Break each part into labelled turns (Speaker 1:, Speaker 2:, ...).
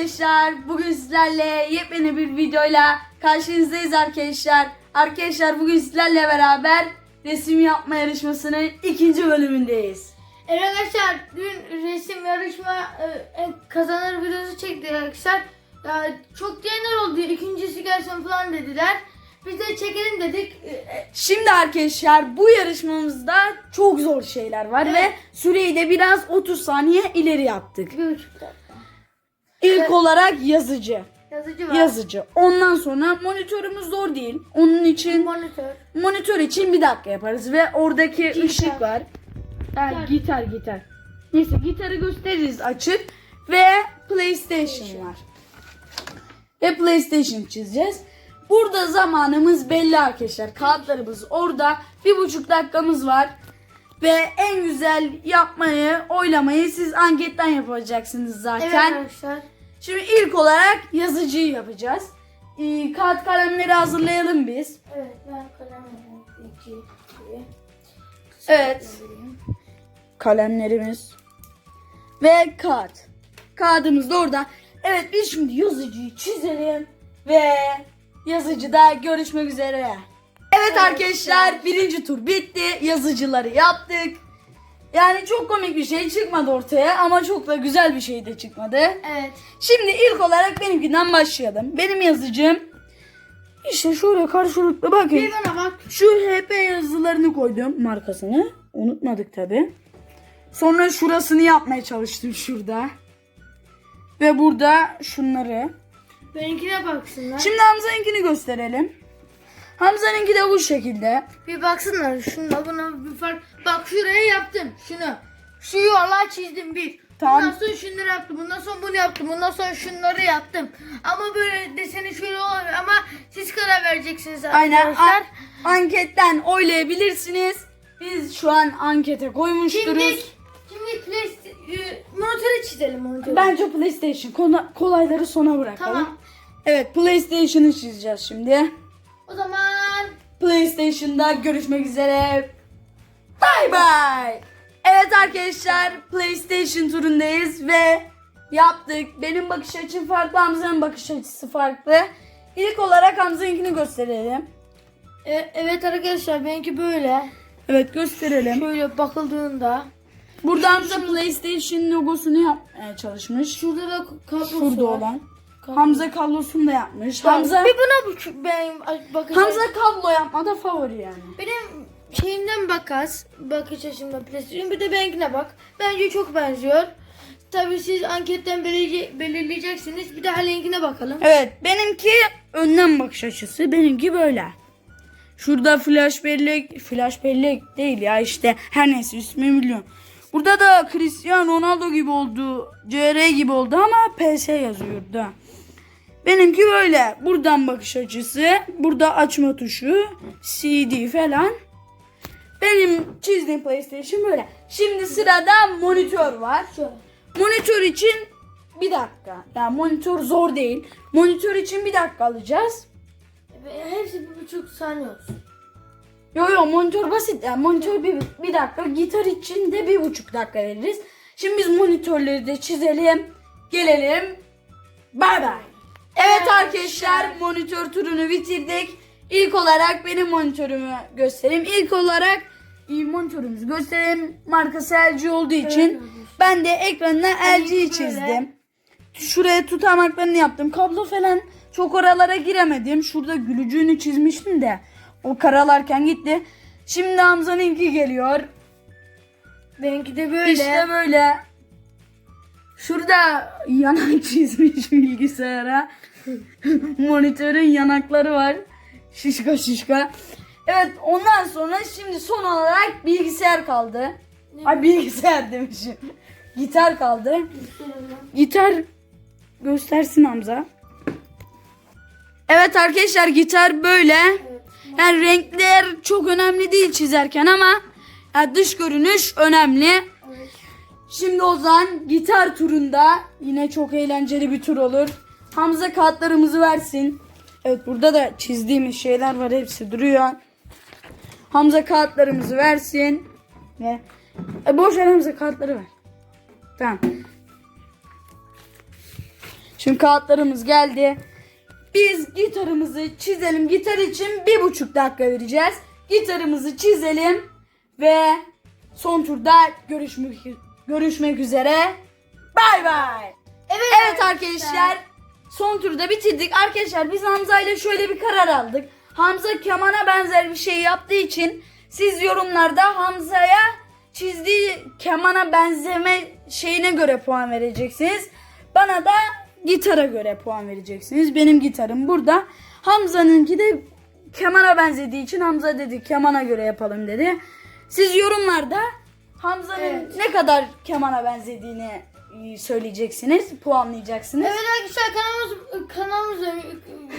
Speaker 1: arkadaşlar. Bugün sizlerle yepyeni bir videoyla karşınızdayız arkadaşlar. Arkadaşlar bugün sizlerle beraber resim yapma yarışmasının ikinci bölümündeyiz.
Speaker 2: Evet arkadaşlar dün resim yarışma e, en kazanır videosu çektik arkadaşlar. Ya, çok diyenler oldu ikincisi gelsin falan dediler. Biz de çekelim dedik. E, e,
Speaker 1: Şimdi arkadaşlar bu yarışmamızda çok zor şeyler var
Speaker 2: Evet.
Speaker 1: ve süreyi de biraz 30 saniye ileri yaptık.
Speaker 2: bir buçuk dakika.
Speaker 1: İlk olarak yazıcı.
Speaker 2: Yazıcı var.
Speaker 1: Yazıcı. Ondan sonra monitörümüz zor değil. Onun için
Speaker 2: Monitör.
Speaker 1: monitör için bir dakika yaparız ve oradaki ışık var. Ha,
Speaker 2: Gitar.
Speaker 1: gitar gitar. Neyse gitarı gösteririz açık ve PlayStation var. Ve PlayStation çizeceğiz. Burada zamanımız belli arkadaşlar. Kağıtlarımız orada. Bir buçuk dakikamız var. Ve en güzel yapmayı, oylamayı siz anketten yapacaksınız
Speaker 2: Evet
Speaker 1: zaten.
Speaker 2: arkadaşlar.
Speaker 1: Şimdi ilk olarak yazıcıyı yapacağız. Ee, kağıt kalemleri hazırlayalım biz.
Speaker 2: Evet ben kalem iki.
Speaker 1: Evet. Kalemlerimiz. Ve kağıt. Kağıdımız da orada. Evet biz şimdi yazıcıyı çizelim. Ve yazıcıda görüşmek üzere. Evet arkadaşlar birinci tur bitti. Yazıcıları yaptık. Yani çok komik bir şey çıkmadı ortaya ama çok da güzel bir şey de çıkmadı.
Speaker 2: Evet.
Speaker 1: Şimdi ilk olarak benimkinden başlayalım. Benim yazıcım işte şöyle karşılıklı bakın.
Speaker 2: Bir bana bak.
Speaker 1: Şu HP yazılarını koydum markasını. Unutmadık tabi. Sonra şurasını yapmaya çalıştım şurada. Ve burada şunları.
Speaker 2: Benimkine baksınlar.
Speaker 1: Şimdi Hamza'nınkini gösterelim. Hamza'nınki de bu şekilde.
Speaker 2: Bir baksınlar şuna buna bir fark. Bak şuraya yaptım şunu. Şu yuvarlağı çizdim bir.
Speaker 1: Tamam.
Speaker 2: Bundan sonra şunları yaptım. Bundan sonra bunu yaptım. Bundan sonra şunları yaptım. Ama böyle deseni şöyle olur ama siz karar vereceksiniz
Speaker 1: Aynen.
Speaker 2: arkadaşlar.
Speaker 1: a- anketten oylayabilirsiniz. Biz şu an ankete
Speaker 2: Şimdi,
Speaker 1: koymuşturuz.
Speaker 2: şimdi play, e, monitörü çizelim monitörü.
Speaker 1: Bence PlayStation kolayları sona bırakalım.
Speaker 2: Tamam.
Speaker 1: Evet PlayStation'ı çizeceğiz şimdi.
Speaker 2: O zaman
Speaker 1: PlayStation'da görüşmek üzere. Bay bay. Evet arkadaşlar PlayStation turundayız ve yaptık. Benim bakış açım farklı, Hamza'nın bakış açısı farklı. İlk olarak Hamza'nınkini gösterelim.
Speaker 2: e, evet arkadaşlar benimki böyle.
Speaker 1: Evet gösterelim.
Speaker 2: Şöyle bakıldığında
Speaker 1: Burada Hamza PlayStation logosunu yapmaya çalışmış.
Speaker 2: şurada da kablosu
Speaker 1: Şurada
Speaker 2: var.
Speaker 1: olan. Hamza kablosunu da yapmış.
Speaker 2: Bak,
Speaker 1: Hamza
Speaker 2: bir buna bu benim bakış
Speaker 1: Hamza kablo yapmada favori yani.
Speaker 2: Benim şeyimden bakas, bakış açımdan PlayStation. Bir de benimkine bak. Bence çok benziyor. Tabii siz anketten belirleyece- belirleyeceksiniz. Bir de Halil'inkine bakalım.
Speaker 1: Evet benimki önden bakış açısı. Benimki böyle. Şurada flash bellek, flash bellek değil ya işte her neyse ismi biliyorum. Burada da Cristiano Ronaldo gibi oldu, CR gibi oldu ama PS yazıyor da. Benimki böyle. Buradan bakış açısı, burada açma tuşu, CD falan. Benim çizdiğim PlayStation böyle. Şimdi sırada monitör var.
Speaker 2: Şöyle.
Speaker 1: Monitör için bir dakika. Yani monitör zor değil. Monitör için bir dakika alacağız.
Speaker 2: Hepsi bir buçuk saniye olsun.
Speaker 1: Yo yo monitör basit. Yani monitör bir, bir dakika. Gitar için de bir buçuk dakika veririz. Şimdi biz monitörleri de çizelim. Gelelim. Bay bay. Evet arkadaşlar monitör turunu bitirdik. İlk olarak benim monitörümü göstereyim. İlk olarak iyi monitörümüzü göstereyim. Markası LG olduğu için ben de ekranına LG'yi
Speaker 2: böyle.
Speaker 1: çizdim. Şuraya tutamaklarını yaptım. Kablo falan çok oralara giremedim. Şurada gülücüğünü çizmiştim de o karalarken gitti. Şimdi Hamza'nınki geliyor.
Speaker 2: Benimki de böyle.
Speaker 1: İşte böyle. Şurada yanak çizmiş bilgisayara. Monitörün yanakları var. Şişka şişka. Evet ondan sonra şimdi son olarak bilgisayar kaldı. Ay bilgisayar demişim. Gitar kaldı. Gitar göstersin Hamza. Evet arkadaşlar gitar böyle. Yani renkler çok önemli değil çizerken ama yani dış görünüş önemli. Şimdi o zaman gitar turunda yine çok eğlenceli bir tur olur. Hamza kağıtlarımızı versin. Evet burada da çizdiğimiz şeyler var hepsi duruyor. Hamza kağıtlarımızı versin. Ve e, boş ver Hamza kağıtları ver. Tamam. Şimdi kağıtlarımız geldi. Biz gitarımızı çizelim. Gitar için bir buçuk dakika vereceğiz. Gitarımızı çizelim ve son turda görüşmek görüşmek üzere. Bay bay.
Speaker 2: Evet,
Speaker 1: Evet arkadaşlar son turda bitirdik. Arkadaşlar biz Hamza ile şöyle bir karar aldık. Hamza kemana benzer bir şey yaptığı için siz yorumlarda Hamza'ya çizdiği kemana benzeme şeyine göre puan vereceksiniz. Bana da gitara göre puan vereceksiniz. Benim gitarım burada. Hamza'nınki de kemana benzediği için Hamza dedi kemana göre yapalım dedi. Siz yorumlarda Hamza'nın
Speaker 2: Evet.
Speaker 1: ne kadar kemana benzediğini e, söyleyeceksiniz, puanlayacaksınız.
Speaker 2: Evet arkadaşlar kanalımız kanalımız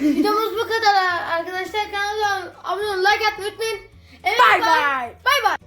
Speaker 2: videomuz bu kadar arkadaşlar kanalımıza abone olun like atmayı unutmayın. Evet,
Speaker 1: Bay bay.
Speaker 2: Bay bay.